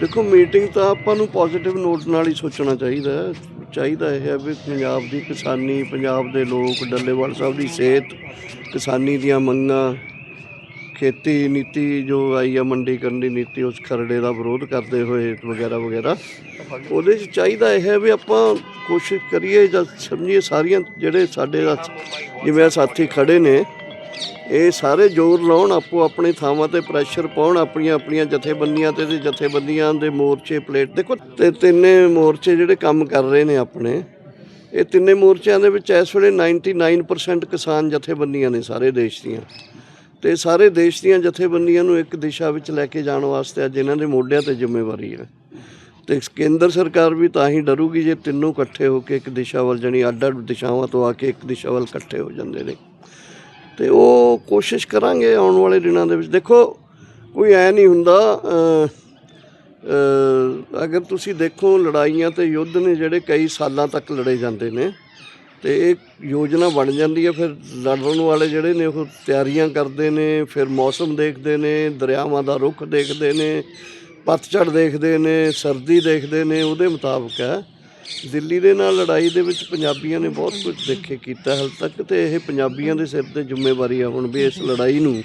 ਦੇਖੋ ਮੀਟਿੰਗ ਤਾਂ ਆਪਾਂ ਨੂੰ ਪੋਜ਼ਿਟਿਵ ਨੋਟ ਨਾਲ ਹੀ ਸੋਚਣਾ ਚਾਹੀਦਾ ਚਾਹੀਦਾ ਇਹ ਹੈ ਵੀ ਪੰਜਾਬ ਦੀ ਕਿਸਾਨੀ, ਪੰਜਾਬ ਦੇ ਲੋਕ, ਡੱਲੇਵਾਲ ਸਾਹਿਬ ਦੀ ਸਿਹਤ, ਕਿਸਾਨੀ ਦੀਆਂ ਮੰਗਾਂ, ਖੇਤੀ ਨੀਤੀ ਜੋ ਆਈ ਆ ਮੰਡੀਕਰਨ ਦੀ ਨੀਤੀ, ਉਸ ਖਰੜੇ ਦਾ ਵਿਰੋਧ ਕਰਦੇ ਹੋਏ ਵਗੈਰਾ ਵਗੈਰਾ। ਉਹਦੇ 'ਚ ਚਾਹੀਦਾ ਇਹ ਹੈ ਵੀ ਆਪਾਂ ਕੋਸ਼ਿਸ਼ ਕਰੀਏ ਜਾਂ ਸਮਝੀਏ ਸਾਰੀਆਂ ਜਿਹੜੇ ਸਾਡੇ ਜਿਵੇਂ ਸਾਥੀ ਖੜੇ ਨੇ ਇਹ ਸਾਰੇ ਜ਼ੋਰ ਲਾਉਣ, ਆਪੋ ਆਪਣੇ ਥਾਵਾਂ ਤੇ ਪ੍ਰੈਸ਼ਰ ਪਾਉਣ, ਆਪਣੀਆਂ ਆਪਣੀਆਂ ਜਥੇਬੰਦੀਆਂ ਤੇ ਤੇ ਜਥੇਬੰਦੀਆਂ ਦੇ ਮੋਰਚੇ ਪਲੇਟ ਦੇਖੋ, ਤੇ ਤਿੰਨੇ ਮੋਰਚੇ ਜਿਹੜੇ ਕੰਮ ਕਰ ਰਹੇ ਨੇ ਆਪਣੇ, ਇਹ ਤਿੰਨੇ ਮੋਰਚਿਆਂ ਦੇ ਵਿੱਚ ਇਸ ਵੇਲੇ 99% ਕਿਸਾਨ ਜਥੇਬੰਦੀਆਂ ਨੇ ਸਾਰੇ ਦੇਸ਼ ਦੀਆਂ। ਤੇ ਸਾਰੇ ਦੇਸ਼ ਦੀਆਂ ਜਥੇਬੰਦੀਆਂ ਨੂੰ ਇੱਕ ਦਿਸ਼ਾ ਵਿੱਚ ਲੈ ਕੇ ਜਾਣ ਵਾਸਤੇ ਅੱਜ ਇਹਨਾਂ ਦੇ ਮੋਢਿਆਂ ਤੇ ਜ਼ਿੰਮੇਵਾਰੀ ਹੈ। ਤੇ ਕੇਂਦਰ ਸਰਕਾਰ ਵੀ ਤਾਂ ਹੀ ਡਰੂਗੀ ਜੇ ਤਿੰਨੋਂ ਇਕੱਠੇ ਹੋ ਕੇ ਇੱਕ ਦਿਸ਼ਾ ਵੱਲ ਜਾਣੀ ਅੱਡ ਅੱਡ ਦਿਸ਼ਾਵਾਂ ਤੋਂ ਆ ਕੇ ਇੱਕ ਦਿਸ਼ਾ ਵੱਲ ਇਕੱਠੇ ਹੋ ਜਾਂਦੇ ਨੇ। ਤੇ ਉਹ ਕੋਸ਼ਿਸ਼ ਕਰਾਂਗੇ ਆਉਣ ਵਾਲੇ ਦਿਨਾਂ ਦੇ ਵਿੱਚ। ਦੇਖੋ, ਕੋਈ ਐ ਨਹੀਂ ਹੁੰਦਾ ਅਗਰ ਤੁਸੀਂ ਦੇਖੋ ਲੜਾਈਆਂ ਤੇ ਯੁੱਧ ਨੇ ਜਿਹੜੇ ਕਈ ਸਾਲਾਂ ਤੱਕ ਲੜੇ ਜਾਂਦੇ ਨੇ, ਤੇ ਇਹ ਯੋਜਨਾ ਬਣ ਜਾਂਦੀ ਹੈ, ਫਿਰ ਲੜਨ ਵਾਲੇ ਜਿਹੜੇ ਨੇ ਉਹ ਤਿਆਰੀਆਂ ਕਰਦੇ ਨੇ, ਫਿਰ ਮੌਸਮ ਦੇਖਦੇ ਨੇ, ਦਰਿਆਵਾਂ ਦਾ ਰੁਖ ਦੇਖਦੇ ਨੇ, ਪਤਝੜ ਦੇਖਦੇ ਨੇ, ਸਰਦੀ ਦੇਖਦੇ ਨੇ, ਉਹਦੇ ਮੁਤਾਬਕ ਹੈ। ਦਿੱਲੀ ਦੇ ਨਾਲ ਲੜਾਈ ਦੇ ਵਿੱਚ ਪੰਜਾਬੀਆਂ ਨੇ ਬਹੁਤ ਕੁਝ ਦੇਖੇ, ਕੀਤਾ। ਹਾਲ ਤੱਕ ਤੇ ਇਹ ਪੰਜਾਬੀਆਂ ਦੇ ਸਿਰ ਤੇ ਜ਼ਿੰਮੇਵਾਰੀ ਆ ਹੁਣ ਵੀ ਇਸ ਲੜਾਈ ਨੂੰ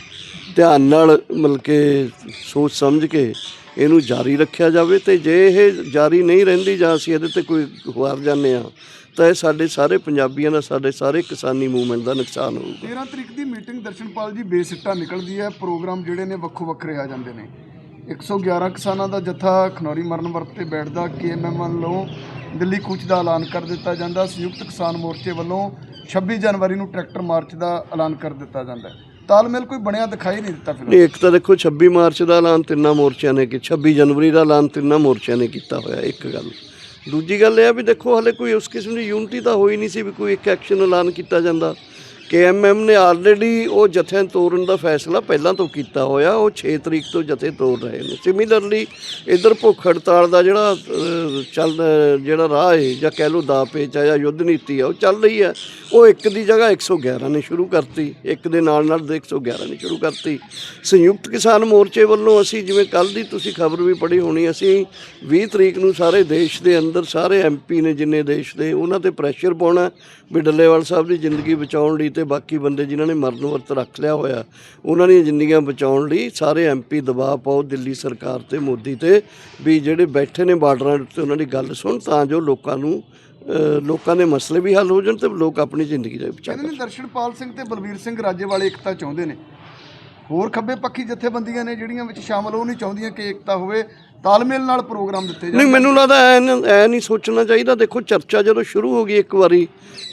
ਧਿਆਨ ਨਾਲ ਮਤਲਬ ਕਿ ਸੋਚ ਸਮਝ ਕੇ ਇਹਨੂੰ ਜਾਰੀ ਰੱਖਿਆ ਜਾਵੇ ਤੇ ਜੇ ਇਹ ਜਾਰੀ ਨਹੀਂ ਰਹਿੰਦੀ ਜਾਂ ਅਸੀਂ ਇਹਦੇ ਤੇ ਕੋਈ ਹਾਰ ਜਾਂਦੇ ਆ ਤਾਂ ਇਹ ਸਾਡੇ ਸਾਰੇ ਪੰਜਾਬੀਆਂ ਦਾ, ਸਾਡੇ ਸਾਰੇ ਕਿਸਾਨੀ ਮੂਵਮੈਂਟ ਦਾ ਨੁਕਸਾਨ ਹੋਊਗਾ। 13 ਤਰੀਕ ਦੀ ਮੀਟਿੰਗ ਦਰਸ਼ਨਪਾਲ ਜੀ ਬੇਸਿੱਟਾ ਨਿਕਲਦੀ ਹੈ। ਪ੍ਰੋਗਰਾਮ ਜਿਹੜੇ ਨੇ ਵੱਖੋ ਵੱਖਰੇ ਆ ਜਾਂਦੇ ਨੇ। 111 ਕਿਸਾਨਾਂ ਦਾ ਜਥਾ ਖਨੌਰੀ ਮਰਨ ਵਰਤ ਤੇ ਬੈਠਦਾ। ਕੇਐਮਐਮ ਵੱਲੋਂ ਦਿੱਲੀ ਕੂਚ ਦਾ ਐਲਾਨ ਕਰ ਦਿੱਤਾ ਜਾਂਦਾ। ਸੰਯੁਕਤ ਕਿਸਾਨ ਮੋਰਚੇ ਵੱਲੋਂ 26 ਜਨਵਰੀ ਨੂੰ ਟਰੈਕਟਰ ਮਾਰਚ ਦਾ ਐਲਾਨ ਕਰ ਦਿੱਤਾ ਜਾਂਦਾ ਤਾਲਮੇਲ ਕੋਈ ਬਣਿਆ ਦਿਖਾਈ ਨਹੀਂ ਦਿੱਤਾ ਫਿਲਹਾਲ। ਇੱਕ ਤਾਂ ਦੇਖੋ 26 ਮਾਰਚ ਦਾ ਐਲਾਨ ਤਿੰਨਾਂ ਮੋਰਚਿਆਂ ਨੇ ਕਿ 26 ਜਨਵਰੀ ਦਾ ਐਲਾਨ ਤਿੰਨਾਂ ਮੋਰਚਿਆਂ ਨੇ ਕੀਤਾ ਹੋਇਆ, ਇੱਕ ਗੱਲ। ਦੂਜੀ ਗੱਲ ਇਹ ਆ ਵੀ ਦੇਖੋ, ਹਲੇ ਕੋਈ ਉਸ ਕਿਸਮ ਦੀ ਯੂਨਿਟੀ ਤਾਂ ਹੋਈ ਨਹੀਂ ਸੀ ਵੀ ਕੋਈ ਇੱਕ ਐਕਸ਼ਨ ਐਲਾਨ ਕੀਤਾ ਜਾਂਦਾ। ਕੇਐਮਐਮ ਨੇ ਆਲਰੇਡੀ ਉਹ ਜਥਿਆਂ ਤੋੜਨ ਦਾ ਫੈਸਲਾ ਪਹਿਲਾਂ ਤੋਂ ਕੀਤਾ ਹੋਇਆ, ਉਹ 6 ਤਰੀਕ ਤੋਂ ਜਥੇ ਤੋੜ ਰਹੇ ਨੇ। ਸਿਮਿਲਰਲੀ ਇਧਰ ਭੁੱਖ ਹੜਤਾਲ ਦਾ ਜਿਹੜਾ ਚੱਲ, ਜਿਹੜਾ ਰਾਹ ਹੈ, ਜਾਂ ਕਹਿ ਲਓ ਦਾ ਪੇਚ ਆ, ਜਾਂ ਯੁੱਧ ਨੀਤੀ ਆ, ਉਹ ਚੱਲ ਰਹੀ ਹੈ। ਉਹ ਇੱਕ ਦੀ ਜਗ੍ਹਾ 111 ਨੇ ਸ਼ੁਰੂ ਕਰਤੀ। ਇੱਕ ਦੇ ਨਾਲ ਨਾਲ ਦੇ 111 ਨੇ ਸ਼ੁਰੂ ਕਰਤੀ। ਸੰਯੁਕਤ ਕਿਸਾਨ ਮੋਰਚੇ ਵੱਲੋਂ ਅਸੀਂ ਜਿਵੇਂ ਕੱਲ ਦੀ ਤੁਸੀਂ ਖਬਰ ਵੀ ਪੜ੍ਹੀ ਹੋਣੀ, ਅਸੀਂ 20 ਤਰੀਕ ਨੂੰ ਸਾਰੇ ਦੇਸ਼ ਦੇ ਅੰਦਰ ਸਾਰੇ ਐਮਪੀ ਨੇ ਜਿੰਨੇ ਦੇਸ਼ ਦੇ, ਉਹਨਾਂ ਤੇ ਪ੍ਰੈਸ਼ਰ ਪਾਉਣਾ, ਵੀ ਡੱਲੇਵਾਲ ਸਾਹਿਬ ਦੀ ਜ਼ਿੰਦਗੀ ਬਚਾਉਣ ਲਈ ਤੇ ਬਾਕੀ ਬੰਦੇ ਜਿਨ੍ਹਾਂ ਨੇ ਮਰਨ ਵਰਤ ਰੱਖ ਲਿਆ ਹੋਇਆ, ਉਹਨਾਂ ਦੀਆਂ ਜ਼ਿੰਦਗੀਆਂ ਬਚਾਉਣ ਲਈ ਸਾਰੇ ਐਮਪੀ ਦਬਾਅ ਪਾਓ, ਦਿੱਲੀ ਸਰਕਾਰ ਤੇ ਮੋਦੀ ਤੇ, ਵੀ ਜਿਹੜੇ ਬੈਠੇ ਨੇ ਬਾਰਡਰਾਂ ਉੱਤੇ ਉਹਨਾਂ ਦੀ ਗੱਲ ਸੁਣ, ਤਾਂ ਜੋ ਲੋਕਾਂ ਨੂੰ ਲੋਕਾਂ ਦੇ ਮਸਲੇ ਵੀ ਹੱਲ ਹੋ ਜਾਣ ਤੇ ਲੋਕ ਆਪਣੀ ਜ਼ਿੰਦਗੀ ਦਾ ਬਚਾ ਕਹਿੰਦੇ ਦਰਸ਼ਨਪਾਲ ਸਿੰਘ ਤੇ ਬਲਵੀਰ ਸਿੰਘ ਰਾਜੇ ਵਾਲੇ ਇਕਤਾ ਚਾਹੁੰਦੇ ਨੇ। ਹੋਰ ਖੱਬੇ ਪੱਖੀ ਜਥੇਬੰਦੀਆਂ ਨੇ ਜਿਹੜੀਆਂ ਵਿੱਚ ਸ਼ਾਮਲ ਉਹ ਨਹੀਂ ਚਾਹੁੰਦੀਆਂ ਕਿ ਏਕਤਾ ਹੋਵੇ ਤਾਲਮੇਲ ਨਾਲ ਪ੍ਰੋਗਰਾਮ ਦਿੱਤੇ ਜਾਣ। ਨਹੀਂ ਮੈਨੂੰ ਲੱਗਦਾ ਐ ਨ- ਐ ਨਹੀਂ ਸੋਚਣਾ ਚਾਹੀਦਾ। ਦੇਖੋ ਚਰਚਾ ਜਦੋਂ ਸ਼ੁਰੂ ਹੋ ਗਈ ਇੱਕ ਵਾਰੀ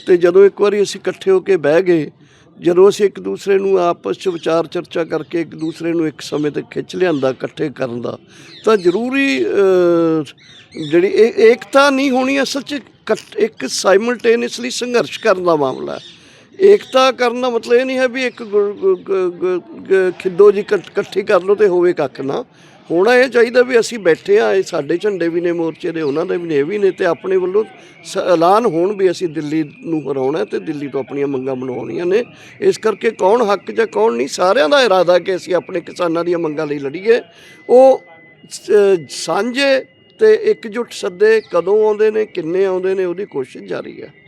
ਤੇ ਜਦੋਂ ਇੱਕ ਵਾਰੀ ਅਸੀਂ ਇਕੱਠੇ ਹੋ ਕੇ ਬਹਿ ਗਏ ਜਦੋਂ ਅਸੀਂ ਇੱਕ ਦੂਸਰੇ ਨੂੰ ਆਪਸ 'ਚ ਵਿਚਾਰ ਚਰਚਾ ਕਰਕੇ ਇੱਕ ਦੂਸਰੇ ਨੂੰ ਇੱਕ ਸਮੇਂ ਤੇ ਖਿੱਚ ਲਿਆਂਦਾ ਇਕੱਠੇ ਕਰਨ ਦਾ ਤਾਂ ਜ਼ਰੂਰੀ ਅ, ਜਿਹੜੀ ਇਹ ਏਕਤਾ ਨਹੀਂ ਹੋਣੀ ਅਸਲ 'ਚ ਇਕੱਠ- ਇੱਕ ਸਾਈਮਲਟੇਨੀਅਸਲੀ ਸੰਘਰਸ਼ ਕਰਨ ਦਾ ਮਾਮਲਾ ਹੈ। ਏਕਤਾ ਕਰਨ ਦਾ ਮਤਲਬ ਇਹ ਨਹੀਂ ਹੈ ਵੀ ਇੱਕ ਗੁ- ਖਿੱਦੋ ਜੀ ਇਕੱਠ- ਇਕੱਠੀ ਕਰ ਲਓ ਤੇ ਹੋਵੇ ਕੱਖ ਨਾ। ਹੋਣਾ ਇਹ ਚਾਹੀਦਾ ਵੀ ਅਸੀਂ ਬੈਠੇ ਆ ਇਹ ਸਾਡੇ ਝੰਡੇ ਵੀ ਨੇ ਮੋਰਚੇ ਦੇ, ਉਹਨਾਂ ਦੇ ਵੀ ਨੇ, ਇਹ ਵੀ ਨੇ ਤੇ ਆਪਣੇ ਵੱਲੋਂ ਐਲਾਨ ਹੋਣ ਵੀ ਅਸੀਂ ਦਿੱਲੀ ਨੂੰ ਹਰਾਉਣਾ ਹੈ ਤੇ ਦਿੱਲੀ ਤੋਂ ਆਪਣੀਆਂ ਮੰਗਾਂ ਬਣਾਉਣੀਆਂ ਨੇ। ਇਸ ਕਰਕੇ ਕੌਣ ਹੱਕ ਜਾਂ ਕੌਣ ਨਹੀਂ, ਸਾਰਿਆਂ ਦਾ ਇਰਾਦਾ ਕਿ ਅਸੀਂ ਆਪਣੇ ਕਿਸਾਨਾਂ ਦੀਆਂ ਮੰਗਾਂ ਲਈ ਲੜੀਏ। ਉਹ ਸ- ਸਾਂਝੇ ਤੇ ਇਕਜੁੱਟ ਸੱਦੇ ਕਦੋਂ ਆਉਂਦੇ ਨੇ, ਕਿੰਨੇ ਆਉਂਦੇ ਨੇ, ਉਹਦੀ ਕੋਸ਼ਿਸ਼ ਜਾਰੀ ਹੈ।